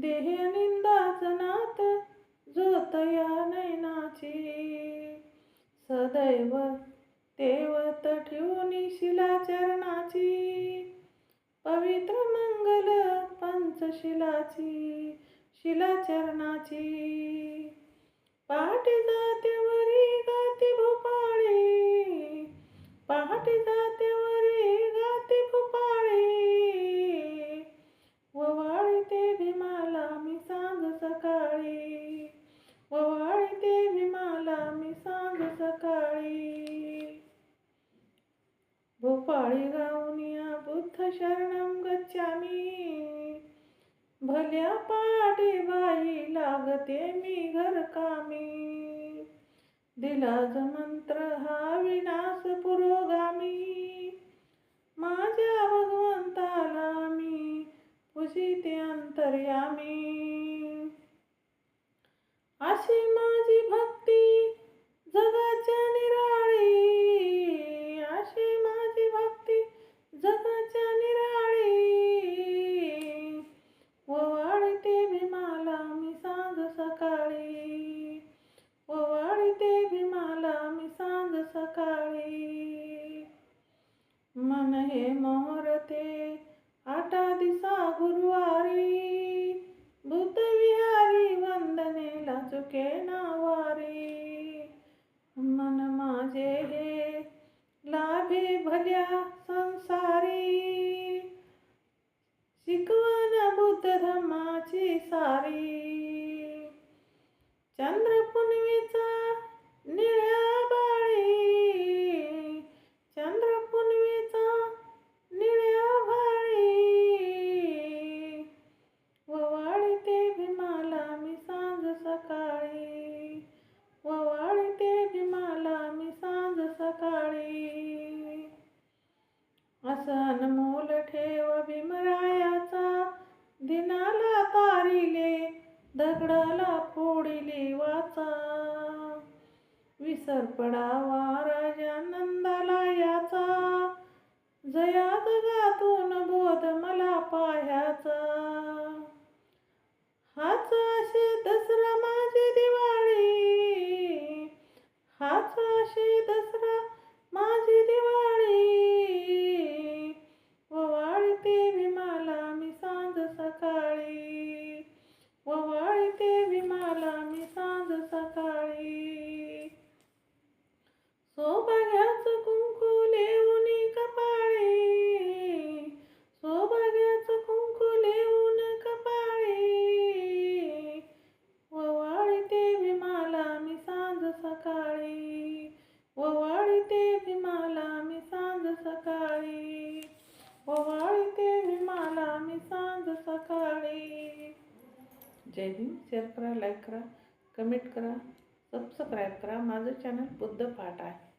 देह निंदाच नात जोत सदैव तेवत ठेवून शिलाचरणाची पवित्र मंगल पंचशिलाची शिलाचरणाची पाठ जाते वरी गाती भूप सांग भोपाळी गाऊनिया बुद्ध शरणं गच्छामी. भल्या पाठी बाई लागते मी घरकामी. दिलाज मंत्र हा विनाश पुरोगामी. माझ्या भगवंताला मी पुजिते अंतर्यामी. अशी माझी भक्ती विसर पडावा राजा याचा. जया ववाळते विमाला मी सांज सकाळी. जय भीम शेअर करा लाईक करा कमेंट करा सबस्क्राईब करा. माझं चॅनल बुद्ध पाठ आहे.